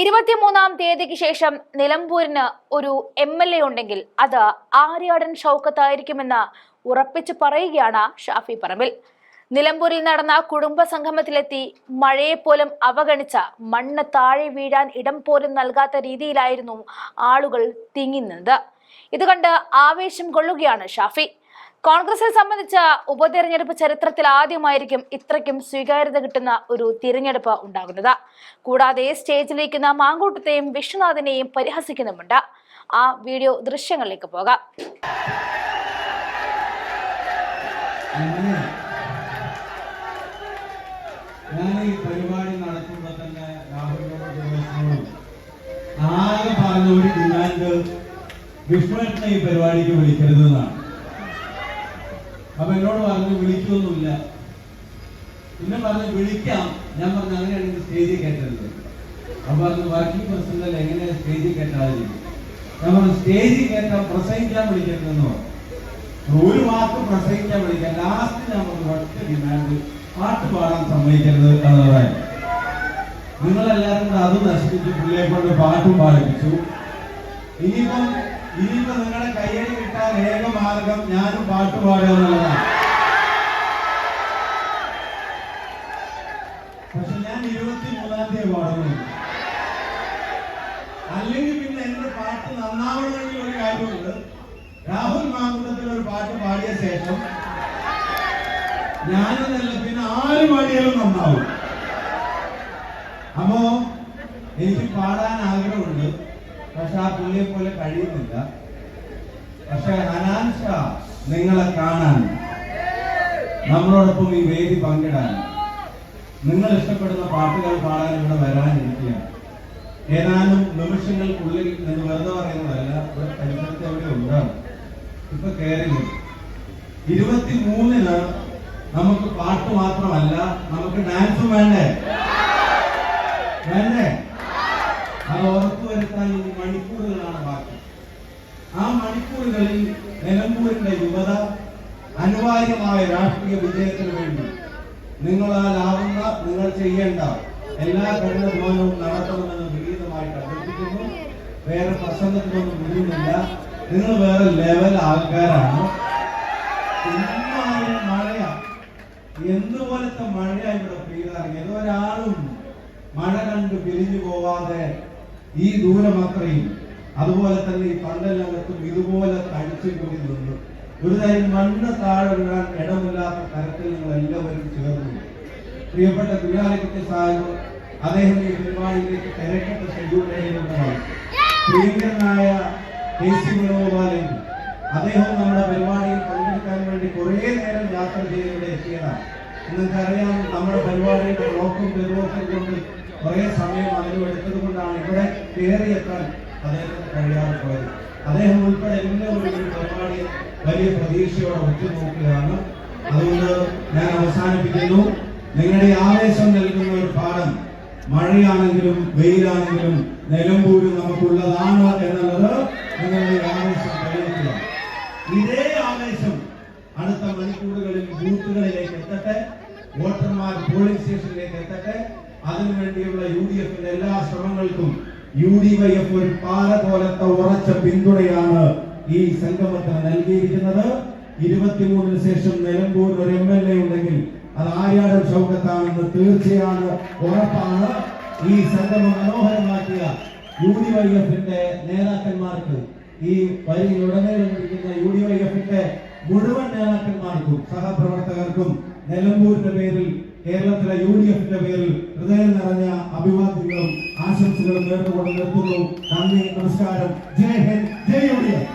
ഇരുപത്തിമൂന്നാം തീയതിക്ക് ശേഷം നിലമ്പൂരിന് ഒരു എം എൽ എ ഉണ്ടെങ്കിൽ അത് ആര്യാടൻ ഷൗക്കത്തായിരിക്കുമെന്ന് ഉറപ്പിച്ചു പറയുകയാണ് ഷാഫി പറമ്പിൽ. നിലമ്പൂരിൽ നടന്ന കുടുംബ സംഗമത്തിലെത്തി മഴയെപ്പോലും അവഗണിച്ച മണ്ണ് താഴെ വീഴാൻ ഇടം പോലും നൽകാത്ത രീതിയിലായിരുന്നു ആളുകൾ തിങ്ങിനിന്നത്. ഇത് കണ്ട് ആവേശം കൊള്ളുകയാണ് ഷാഫി. കോൺഗ്രസിൽ സംബന്ധിച്ച ഉപതെരഞ്ഞെടുപ്പ് ചരിത്രത്തിൽ ആദ്യമായിരിക്കും ഇത്രയ്ക്കും സ്വീകാര്യത കിട്ടുന്ന ഒരു തിരഞ്ഞെടുപ്പ് ഉണ്ടാകുന്നത്. കൂടാതെ സ്റ്റേജിലിരിക്കുന്ന മാങ്കൂട്ടത്തെയും വിഷ്ണുനാഥിനെയും പരിഹസിക്കുന്നുമുണ്ട്. ആ വീഡിയോ ദൃശ്യങ്ങളിലേക്ക് പോകാം. ഞാൻ ഈ പരിപാടി നടത്തുമ്പോൾ തന്നെ രാഹുലിനോട് ആകെ പറഞ്ഞ ഒരു ഡിമാൻഡ് വിഷ്ണുവിനെ ഈ പരിപാടിക്ക് വിളിക്കരുത് എന്നാണ് അപ്പൊ എന്നോട് പറഞ്ഞു വിളിക്കൊന്നുമില്ല. പിന്നെ പറഞ്ഞു വിളിക്കാം. ഞാൻ പറഞ്ഞു അങ്ങനെയാണെങ്കിൽ സ്റ്റേജിൽ കയറ്റരുത് അപ്പൊ പറഞ്ഞു വർക്കിംഗ് പ്രസിഡന്റ് എങ്ങനെ സ്റ്റേജിൽ കയറ്റാതെ ഞാൻ പറഞ്ഞു സ്റ്റേജിൽ കയറ്റാൻ പ്രസംഗിക്കാൻ വിളിക്കരുതെന്നോ? ഒരു വാക്ക് പ്രസംഗിക്കാൻ വിളിക്കാൻ ലാസ്റ്റ് ഞാൻ പറഞ്ഞു ഒറ്റ ഡിമാൻഡ് പാട്ട് പാടാൻ സമ്മതിക്കരുത് എന്നുള്ളതായി നിങ്ങളെല്ലാവരും കൂടെ അത് നശിപ്പിച്ച് പുള്ളിയെ കൊണ്ട് പാട്ടും പാടിപ്പിച്ചു. ഇനിയിപ്പം ഇനിയിപ്പോ നിങ്ങളുടെ കയ്യടി കിട്ടാൻ ഏക മാർഗം ഞാനും പാട്ട് പാടുക പക്ഷെ ഞാൻ ഇരുപത്തി മൂന്നാം തീയതി പാടുന്നു അല്ലെങ്കിൽ പിന്നെ എന്റെ പാട്ട് നന്നാവണമെങ്കിൽ ഒരു കാര്യമുണ്ട്. രാഹുൽ മാങ്കുട്ടത്തിൽ ഒരു പാട്ട് പാടിയ ശേഷം ഞാനെന്നല്ല പിന്നെ ആര് പാടിയാലും നന്നാവും. അപ്പോ എനിക്ക് പാടാൻ ആഗ്രഹമുണ്ട്. പക്ഷെ ആ പുള്ളിയെ പോലെ കഴിയുന്നില്ല. പക്ഷെ അനാൻഷ നിങ്ങളെ കാണാൻ നമ്മളോടൊപ്പം ഈ വേദി പങ്കിടാൻ നിങ്ങൾ ഇഷ്ടപ്പെടുന്ന പാട്ടുകൾ പാടാൻ ഇവിടെ വരാനിരിക്കുകയാണ്. ഏതാനും നിമിഷങ്ങൾക്കുള്ളിൽ എന്ന് വെറുതെ പറയുന്നതല്ല ഇവിടെ പരിസരത്ത് എവിടെ ഉണ്ടാവും. ഇപ്പൊ കേരളം ഇരുപത്തി മൂന്നിന് നമുക്ക് പാട്ട് മാത്രമല്ല നമുക്ക് ഡാൻസും വേണ്ടേ? വേണ്ടേ? അത് ഉറപ്പുവരുത്താൻ ഇനി മണിക്കൂറുകളാണ് ബാക്കി. ആ മണിക്കൂറുകളിൽ നിലമ്പൂരിന്റെ യുവത അനിവാര്യമായ രാഷ്ട്രീയ വിജയത്തിന് വേണ്ടി നിങ്ങളാലാവുന്ന നിങ്ങൾ ചെയ്യേണ്ട എല്ലാ കഠിനധ്വാനവും നടത്തണമെന്ന് വിനീതമായിട്ട് അഭ്യർത്ഥിക്കുന്നു. വേറെ പ്രസംഗത്തിനൊന്നും മുഴുവനില്ല നിങ്ങൾ വേറെ ലെവൽ ആൾക്കാരാണ്. ഇമ്മാതിരി മഴ എന്തുപോലത്തെ മഴയാണ് ഇവിടെ പെയ്താറിയ ഏതോ ഒരാളും മഴ കണ്ട് പിരിഞ്ഞു പോവാതെ ഈ ദൂരം അത്രയും അതുപോലെ തന്നെ ഈ പണ്ടെല്ലാത്തും ഇതുപോലെ തടിച്ചു കൂടി നിന്നു. ഒരു തരം മണ്ണ് താഴെ വീഴാൻ ഇടമില്ലാത്ത തരത്തിൽ നിങ്ങൾ എല്ലാവരും ചേർന്നു. പ്രിയപ്പെട്ട കുഞ്ഞാലിക്കുട്ടി സാഹിബ് അദ്ദേഹം ഈ പരിപാടിയിലേക്ക് തിരക്കിട്ട ഷെഡ്യൂൾ പ്രിയങ്കരനായ കെ സി വേണുഗോപാലൻ അദ്ദേഹം നമ്മുടെ പരിപാടിയിൽ പങ്കെടുക്കാൻ വേണ്ടി കുറേ നേരം യാത്ര ചെയ്ത് എത്തിയതാണ്. നിങ്ങൾക്കറിയാം നമ്മുടെ പരിപാടിയുടെ ബ്ലോക്കും പെരുവോക്കും കൊണ്ട് കുറേ സമയം അതിലും എടുത്തത് കൊണ്ടാണ് ഇവിടെ കയറി എത്താൻ അദ്ദേഹത്തിന് കഴിയാതെ പോയത് അദ്ദേഹം ഉൾപ്പെടെ എല്ലാവരും പരിപാടി വലിയ പ്രതീക്ഷയോടെ ഉറ്റുനോക്കുകയാണ്. അതുകൊണ്ട് ഞാൻ അവസാനിപ്പിക്കുന്നു. നിങ്ങളുടെ ആവേശം നൽകുന്ന ഒരു പാഠം മഴയാണെങ്കിലും വെയിലാണെങ്കിലും നിലമ്പൂരും നമുക്കുള്ളതാണ് എന്നുള്ളത് നിങ്ങളുടെ ആവേശം തെളിയിക്കുക. ഇതേ ആവേശം അടുത്ത മണിക്കൂറുകളിൽ ബൂത്തുകളിലേക്ക് എത്തട്ടെ വോട്ടർമാർ പോളിംഗ് സ്റ്റേഷനിലേക്ക് എത്തട്ടെ അതിനുവേണ്ടിയുള്ള യു ഡി എഫിന്റെ എല്ലാ ശ്രമങ്ങൾക്കും യു ഡി വൈ എഫ് ഒരു പാല പോലത്തെ ഉറച്ച പിന്തുണയാണ് ഈ സംഗമത്തിന് നൽകിയിരിക്കുന്നത്. ഇരുപത്തിമൂന്നിന് ശേഷം നിലമ്പൂർ ഒരു എം എൽ എ ഉണ്ടെങ്കിൽ അത് ആര്യാടൻ ഷൗക്കത്താണെന്ന് തീർച്ചയാണ് ഉറപ്പാണ്. ഈ സംഗമം മനോഹരമാക്കിയ യു ഡി വൈ എഫിന്റെ നേതാക്കന്മാർക്ക് ഈ വരിയിലുടനീളം ഇരിക്കുന്ന യു ഡി വൈ എഫിന്റെ മുഴുവൻ നേതാക്കന്മാർക്കും സഹപ്രവർത്തകർക്കും നിലമ്പൂരിന്റെ പേരിൽ കേരളത്തിലെ യു ഡി എഫിന്റെ പേരിൽ ഹൃദയം നിറഞ്ഞ അഭിവാദ്യങ്ങളും ആശംസകളും നേർന്നുകൊണ്ട് നിർത്തുന്നു. നന്ദി നമസ്കാരം. Jai Hind Jai U D F